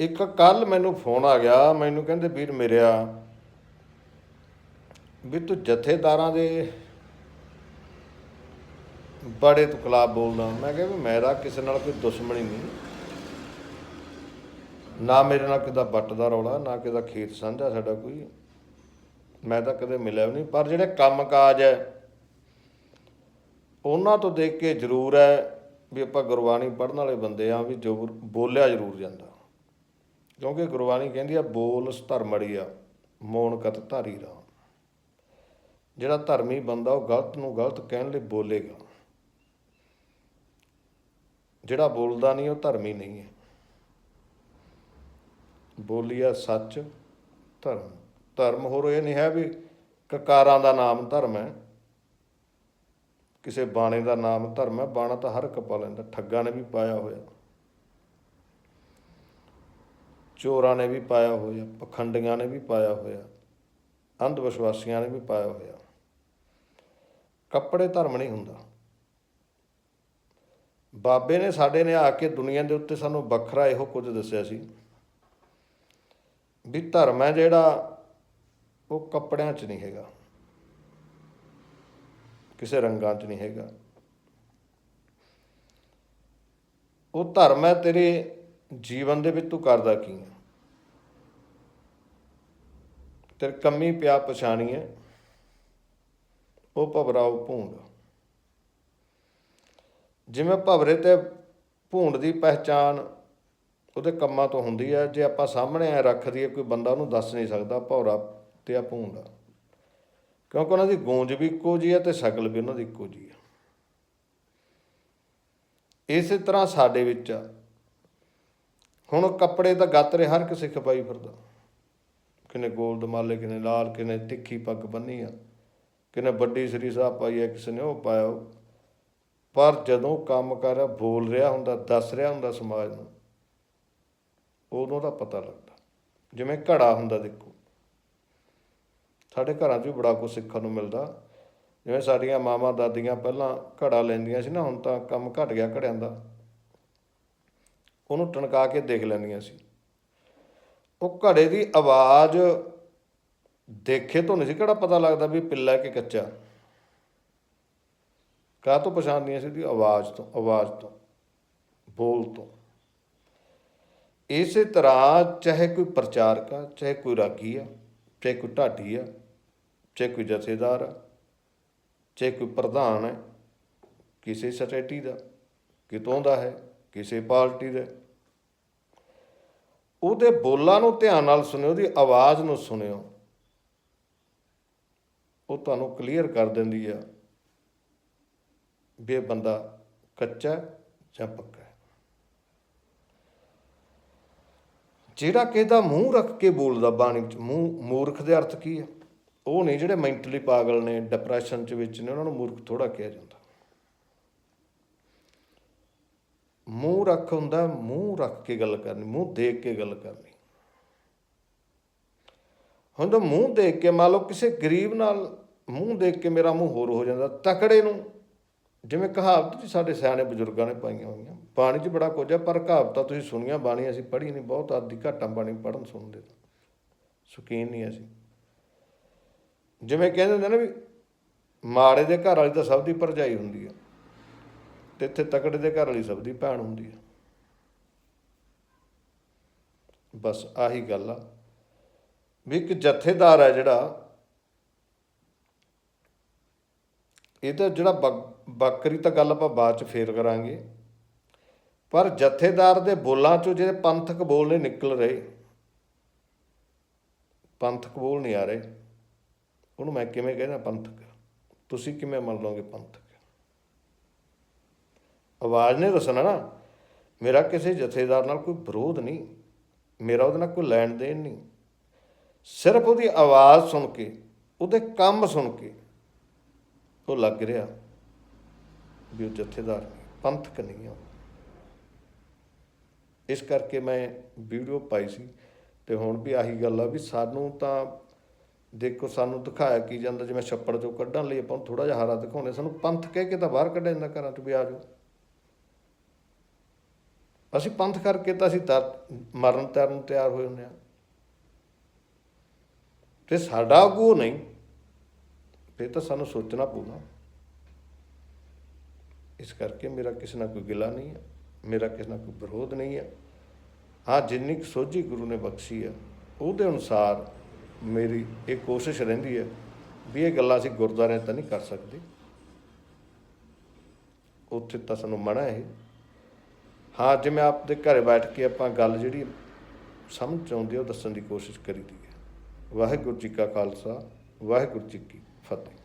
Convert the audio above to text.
ਇੱਕ ਕੱਲ ਮੈਨੂੰ ਫੋਨ ਆ ਗਿਆ, ਮੈਨੂੰ ਕਹਿੰਦੇ ਵੀਰ ਮੇਰਿਆ ਵੀ ਤੂੰ ਜਥੇਦਾਰਾਂ ਦੇ ਬੜੇ ਤੂੰ ਖਿਲਾਫ ਬੋਲਦਾ। ਮੈਂ ਕਿਹਾ ਵੀ ਮੇਰਾ ਕਿਸੇ ਨਾਲ ਕੋਈ ਦੁਸ਼ਮਣੀ ਨਹੀਂ। ਨਾ ਮੇਰੇ ਨਾਲ ਕਿਦਾ ਬੱਟ ਦਾ ਰੌਲਾ, ਨਾ ਕਿਦਾ ਖੇਤ ਸਾਂਝਾ ਸਾਡਾ ਕੋਈ। ਮੈਂ ਤਾਂ ਕਦੇ ਮਿਲਿਆ ਵੀ ਨਹੀਂ। ਪਰ ਜਿਹੜੇ ਕੰਮਕਾਜ ਹੈ, ਉਹਨਾਂ ਤੋਂ ਦੇਖ ਕੇ ਜ਼ਰੂਰ ਹੈ ਵੀ ਆਪਾਂ ਗੁਰਬਾਣੀ ਪੜ੍ਹਨ ਵਾਲੇ ਬੰਦੇ ਆ ਵੀ ਜੋ ਬੋਲਿਆ ਜ਼ਰੂਰ ਜਾਂਦਾ। ਕਿਉਂਕਿ ਗੁਰਬਾਣੀ ਕਹਿੰਦੀ ਆ, ਬੋਲ ਧਰਮੜੀ ਆ ਮੌਨ ਕਤ ਧਾਰੀ ਰਾਮ। ਜਿਹੜਾ ਧਰਮੀ ਬੰਦਾ, ਉਹ ਗਲਤ ਨੂੰ ਗਲਤ ਕਹਿਣ ਲਈ ਬੋਲੇਗਾ। ਜਿਹੜਾ ਬੋਲਦਾ ਨਹੀਂ, ਉਹ ਧਰਮੀ ਨਹੀਂ ਹੈ। ਬੋਲੀਆ ਸੱਚ, ਧਰਮ। ਧਰਮ ਹੋਰ ਇਹ ਨਹੀਂ ਹੈ ਵੀ ਕਕਾਰਾਂ ਦਾ ਨਾਮ ਧਰਮ ਹੈ। ਕਿਸੇ ਬਾਣੇ ਦਾ ਨਾਮ ਧਰਮ ਹੈ। ਬਾਣਾ ਤਾਂ ਹਰ ਇੱਕ ਪਾ ਲੈਂਦਾ ਠੱਗਾਂ ਨੇ ਵੀ ਪਾਇਆ ਹੋਇਆ। ਚੋਰਾਂ ਨੇ ਵੀ ਪਾਇਆ ਹੋਇਆ, ਪਖੰਡੀਆਂ ਨੇ ਵੀ ਪਾਇਆ ਹੋਇਆ, ਅੰਧ ਵਿਸ਼ਵਾਸੀਆਂ ਨੇ ਵੀ ਪਾਇਆ ਹੋਇਆ। ਕੱਪੜੇ ਧਰਮ ਨਹੀਂ ਹੁੰਦਾ। ਬਾਬੇ ਨੇ ਸਾਡੇ ਨੇ ਆ ਕੇ ਦੁਨੀਆ ਦੇ ਉੱਤੇ ਸਾਨੂੰ ਵੱਖਰਾ ਇਹੋ ਕੁਝ ਦੱਸਿਆ ਸੀ ਵੀ ਧਰਮ ਹੈ ਜਿਹੜਾ ਉਹ ਕੱਪੜਿਆਂ 'ਚ ਨਹੀਂ ਹੈਗਾ, ਕਿਸੇ ਰੰਗਾਂ 'ਚ ਨਹੀਂ ਹੈਗਾ। ਉਹ ਧਰਮ ਹੈ ਤੇਰੇ ਜੀਵਨ ਦੇ ਵਿੱਚ ਤੂੰ ਕਰਦਾ ਕੀ ਹੈ? ਤੇਰੇ ਕੰਮੀ ਪਿਆ ਪਛਾਣੀ ਹੈ। ਉਹ ਭਵਰਾਉ ਭੂੰਡ। ਜਿਵੇਂ ਭਵਰੇ ਤੇ ਭੂੰਡ ਦੀ ਪਹਿਚਾਨ ਉਹਦੇ ਕੰਮਾਂ ਤੋਂ ਹੁੰਦੀ ਹੈ, ਜੇ ਆਪਾਂ ਸਾਹਮਣੇ ਆ ਰੱਖ ਦਈਏ, ਕੋਈ ਬੰਦਾ ਉਹਨੂੰ ਦੱਸ ਨਹੀਂ ਸਕਦਾ ਭੌਰਾ ਤੇ ਆ ਭੂੰਡ। ਕਿਉਂਕਿ ਉਹਨਾਂ ਦੀ ਗੂੰਜ ਵੀ ਇੱਕੋ ਜਿਹੀ ਹੈ ਤੇ ਸ਼ਕਲ ਵੀ ਉਹਨਾਂ ਦੀ ਇੱਕੋ ਜਿਹੀ ਹੈ। ਇਸੇ ਤਰ੍ਹਾਂ ਸਾਡੇ ਵਿੱਚ ਹੁਣ ਕੱਪੜੇ ਤਾਂ ਗਾਤਰੇ ਹਰ ਕਿਸੇ ਖਪਾਈ ਫਿਰਦਾ। ਕਿਨੇ ਗੋਲ ਦਮਾਲੇ ਕਿਨੇ ਲਾਲ ਕਿਨੇ ਤਿੱਖੀ ਪੱਗ ਬੰਨੀ ਆ। ਕਿਨੇ ਵੱਡੀ ਸਰੀ ਸਾਹਿਬ ਪਾਈ ਆ, ਕਿਸੇ ਨੇ ਉਹ ਪਾਇਆ ਪਰ ਜਦੋਂ ਕੰਮ ਕਰ ਰਿਹਾ, ਬੋਲ ਰਿਹਾ ਹੁੰਦਾ, ਦੱਸ ਰਿਹਾ ਹੁੰਦਾ ਸਮਾਜ ਨੂੰ, ਉਦੋਂ ਦਾ ਪਤਾ ਲੱਗਦਾ। ਜਿਵੇਂ ਘੜਾ ਹੁੰਦਾ, ਦੇਖੋ। ਸਾਡੇ ਘਰਾਂ 'ਚ ਵੀ ਬੜਾ ਕੁਝ ਸਿੱਖਣ ਨੂੰ ਮਿਲਦਾ। ਜਿਵੇਂ ਸਾਡੀਆਂ ਮਾਵਾਂ, ਦਾਦੀਆਂ ਪਹਿਲਾਂ ਘੜਾ ਲੈਂਦੀਆਂ ਸੀ ਨਾ, ਹੁਣ ਤਾਂ ਕੰਮ ਘਟ ਗਿਆ ਘੜਿਆਂ ਦਾ। ਉਹਨੂੰ ਟਣਕਾ ਕੇ ਦੇਖ ਲੈਂਦੀਆਂ ਸੀ। ਉਹ ਘੜੇ ਦੀ ਆਵਾਜ਼ ਦੇਖੇ ਤੋਂ ਨਹੀਂ ਸੀ, ਕਿਹੜਾ ਪਤਾ ਲੱਗਦਾ ਵੀ ਪਿੱਲਾ ਕਿ ਕੱਚਾ। ਕਾਹ ਤੋਂ ਪਛਾਣਦੀਆਂ ਸੀ ਦੀ ਆਵਾਜ਼ ਤੋਂ ਆਵਾਜ਼ ਤੋਂ, ਬੋਲ ਤੋਂ। ਇਸੇ ਤਰ੍ਹਾਂ ਚਾਹੇ ਕੋਈ ਪ੍ਰਚਾਰਕ ਆ, ਚਾਹੇ ਕੋਈ ਰਾਗੀ ਆ, ਚਾਹੇ ਕੋਈ ਢਾਡੀ ਆ, ਚਾਹੇ ਕੋਈ ਜਥੇਦਾਰ ਆ, ਚਾਹੇ ਕੋਈ ਪ੍ਰਧਾਨ ਹੈ, ਕਿਸੇ ਸੋਸਾਇਟੀ ਦਾ, ਕਿਤੋਂ ਦਾ ਹੈ। ਕਿਸੇ ਪਾਰਟੀ ਦਾ। ਉਹਦੇ ਬੋਲਾਂ ਨੂੰ ਧਿਆਨ ਨਾਲ ਸੁਣਿਓ, ਉਹਦੀ ਆਵਾਜ਼ ਨੂੰ ਸੁਣਿਓ। ਉਹ ਤੁਹਾਨੂੰ ਕਲੀਅਰ ਕਰ ਦਿੰਦੀ ਆ ਵੀ ਇਹ ਬੰਦਾ ਕੱਚਾ ਜਾਂ ਪੱਕਾ ਹੈ। ਜਿਹੜਾ ਕਿਹਦਾ ਮੂੰਹ ਰੱਖ ਕੇ ਬੋਲਦਾ ਬਾਣੀ ਵਿੱਚ, ਮੂੰਹ, ਮੂਰਖ ਦੇ ਅਰਥ ਕੀ ਹੈ? ਉਹ ਨਹੀਂ ਜਿਹੜੇ ਮੈਂਟਲੀ ਪਾਗਲ ਨੇ ਡਿਪਰੈਸ਼ਨ ਚ ਵਿੱਚ ਨੇ, ਉਹਨਾਂ ਨੂੰ ਮੂਰਖ ਥੋੜਾ ਕਿਹਾ ਜਾਂਦਾ। ਮੂੰਹ ਰੱਖ ਹੁੰਦਾ, ਮੂੰਹ ਰੱਖ ਕੇ ਗੱਲ ਕਰਨੀ, ਮੂੰਹ ਦੇਖ ਕੇ ਗੱਲ ਕਰਨੀ। ਹੁਣ ਤਾਂ ਮੂੰਹ ਦੇਖ ਕੇ ਮੰਨ ਲਓ ਕਿਸੇ ਗਰੀਬ ਨਾਲ ਮੂੰਹ ਦੇਖ ਕੇ ਮੇਰਾ ਮੂੰਹ ਹੋਰ ਹੋ ਜਾਂਦਾ, ਤਕੜੇ ਨੂੰ। ਜਿਵੇਂ ਕਹਾਵਤ ਜੀ ਸਾਡੇ ਸਿਆਣੇ ਬਜ਼ੁਰਗਾਂ ਨੇ ਪਾਈਆਂ ਹੋਈਆਂ, ਬਾਣੀ 'ਚ ਬੜਾ ਕੁਝ ਹੈ, ਪਰ ਕਹਾਵਤਾਂ ਤੁਸੀਂ ਸੁਣੀਆਂ ਬਾਣੀ ਅਸੀਂ ਪੜ੍ਹੀ ਨਹੀਂ, ਬਹੁਤ ਆਦੀ ਘਾਟਾਂ ਬਾਣੀ ਪੜ੍ਹਨ ਸੁਣਦੇ ਤਾਂ ਸ਼ੌਕੀਨ ਨਹੀਂ ਅਸੀਂ। ਜਿਵੇਂ ਕਹਿੰਦੇ ਹੁੰਦੇ ਨੇ ਵੀ ਮਾੜੇ ਦੇ ਘਰ ਵਾਲੀ ਤਾਂ ਸਭ ਦੀ ਭਰਜਾਈ ਹੁੰਦੀ ਹੈ ਤੇ ਇੱਥੇ ਤਕੜੇ ਦੇ ਘਰ ਵਾਲੀ ਸਭ ਦੀ ਭੈਣ ਹੁੰਦੀ ਆ ਬਸ ਆਹੀ ਗੱਲ ਆ। ਵੀ ਇੱਕ ਜਥੇਦਾਰ ਹੈ ਜਿਹੜਾ, ਇਹ ਤਾਂ ਜਿਹੜਾ ਬਕ- ਬੱਕਰੀ ਤਾਂ ਗੱਲ ਆਪਾਂ ਬਾਅਦ ਚ ਫੇਰ ਕਰਾਂਗੇ। ਪਰ ਜਥੇਦਾਰ ਦੇ ਬੋਲਾਂ ਚੋਂ ਜਿਹੜੇ ਪੰਥਕ ਬੋਲ ਨਹੀਂ ਨਿਕਲ ਰਹੇ, ਪੰਥਕ ਬੋਲ ਨਹੀਂ ਆ ਰਹੇ, ਉਹਨੂੰ ਮੈਂ ਕਿਵੇਂ ਕਹਿਣਾ ਪੰਥਕ? ਤੁਸੀਂ ਕਿਵੇਂ ਮੰਨ ਲਓਗੇ ਪੰਥਕ? ਆਵਾਜ਼ ਨੇ ਦੱਸਣਾ ਨਾ ਮੇਰਾ ਕਿਸੇ ਜਥੇਦਾਰ ਨਾਲ ਕੋਈ ਵਿਰੋਧ ਨਹੀਂ। ਮੇਰਾ ਉਹਦੇ ਨਾਲ ਕੋਈ ਲੈਣ ਦੇਣ ਨਹੀਂ। ਸਿਰਫ ਉਹਦੀ ਆਵਾਜ਼ ਸੁਣ ਕੇ, ਉਹਦੇ ਕੰਮ ਸੁਣ ਕੇ ਉਹ ਲੱਗ ਰਿਹਾ ਵੀ ਉਹ ਜਥੇਦਾਰ ਪੰਥਕ ਨਹੀਂ ਆ। ਉਹ। ਇਸ ਕਰਕੇ ਮੈਂ ਵੀਡੀਓ ਪਾਈ ਸੀ ਤੇ ਹੁਣ ਵੀ ਆਹੀ ਗੱਲ ਆ ਵੀ ਸਾਨੂੰ ਤਾਂ ਦੇਖੋ, ਸਾਨੂੰ ਦਿਖਾਇਆ ਕੀ ਜਾਂਦਾ, ਜਿਵੇਂ ਛੱਪੜ ਚੋਂ ਕੱਢਣ ਲਈ ਆਪਾਂ ਥੋੜਾ ਜਿਹਾ ਹਾਰਾ ਦਿਖਾਉਣੇ ਸਾਨੂੰ ਪੰਥ ਕਹਿ ਕੇ ਤਾਂ ਬਾਹਰ ਕੱਢਿਆ ਜਾਂਦਾ ਘਰਾਂ 'ਚ ਵੀ ਆ ਜਾਓ। ਅਸੀਂ ਪੰਥ ਕਰਕੇ ਤਾਂ ਅਸੀਂ ਤਰ ਮਰਨ ਤਰਨ ਨੂੰ ਤਿਆਰ ਹੋਏ ਹੁੰਦੇ ਆ ਤੇ ਸਾਡਾ ਆਗੂ ਨਹੀਂ, ਫਿਰ ਤਾਂ ਸਾਨੂੰ ਸੋਚਣਾ ਪਊਗਾ। ਇਸ ਕਰਕੇ ਮੇਰਾ ਕਿਸੇ ਨਾਲ ਕੋਈ ਗਿਲਾ ਨਹੀਂ ਹੈ, ਮੇਰਾ ਕਿਸੇ ਨਾਲ ਕੋਈ ਵਿਰੋਧ ਨਹੀਂ ਹੈ। ਹਾਂ, ਜਿੰਨੀ ਕੁ ਸੋਝੀ ਗੁਰੂ ਨੇ ਬਖਸ਼ੀ ਆ ਉਹਦੇ ਅਨੁਸਾਰ ਮੇਰੀ ਇਹ ਕੋਸ਼ਿਸ਼ ਰਹਿੰਦੀ ਹੈ ਵੀ ਇਹ ਗੱਲਾਂ ਅਸੀਂ ਗੁਰਦੁਆਰਿਆਂ ਤਾਂ ਨਹੀਂ ਕਰ ਸਕਦੇ। ਉੱਥੇ ਤਾਂ ਸਾਨੂੰ ਮਨਾ ਹੈ। ਹਾਂ ਜਿਵੇਂ ਆਪਦੇ ਘਰੇ ਬੈਠ ਕੇ ਆਪਾਂ ਗੱਲ ਜਿਹੜੀ ਸਮਝ 'ਚ ਆਉਂਦੀ ਉਹ ਦੱਸਣ ਦੀ ਕੋਸ਼ਿਸ਼ ਕਰੀਦੀ ਹੈ ਵਾਹਿਗੁਰੂ ਜੀ ਕਾ ਖਾਲਸਾ, ਵਾਹਿਗੁਰੂ ਜੀ ਕੀ ਫਤਿਹ।